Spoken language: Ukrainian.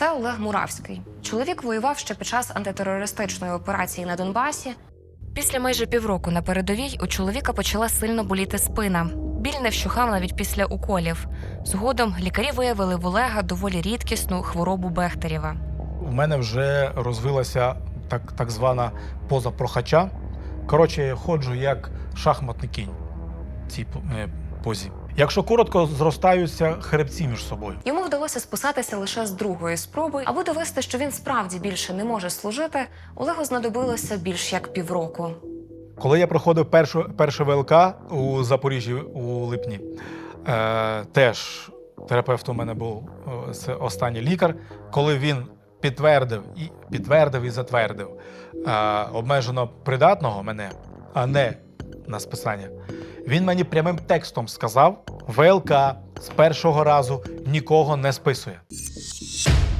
Це Олег Муравський. Чоловік воював ще під час антитерористичної операції на Донбасі. Після майже півроку на передовій у чоловіка почала сильно боліти спина. Біль не вщухав навіть після уколів. Згодом лікарі виявили в Олега доволі рідкісну хворобу Бехтерєва. У мене вже розвилася так, так звана поза прохача. Коротше, я ходжу як шахматний кінь в цій е, позі. Якщо коротко, зростаються хребці між собою. Йому вдалося списатися лише з другої спроби. Аби довести, що він справді більше не може служити, Олегу знадобилося більш як півроку. Коли я проходив першу, перше ВЛК у Запоріжжі у липні, е, теж терапевт у мене був е, це останній лікар. Коли він підтвердив і підтвердив і затвердив е, обмежено придатного мене, а не на списання, він мені прямим текстом сказав: ВЛК з першого разу нікого не списує.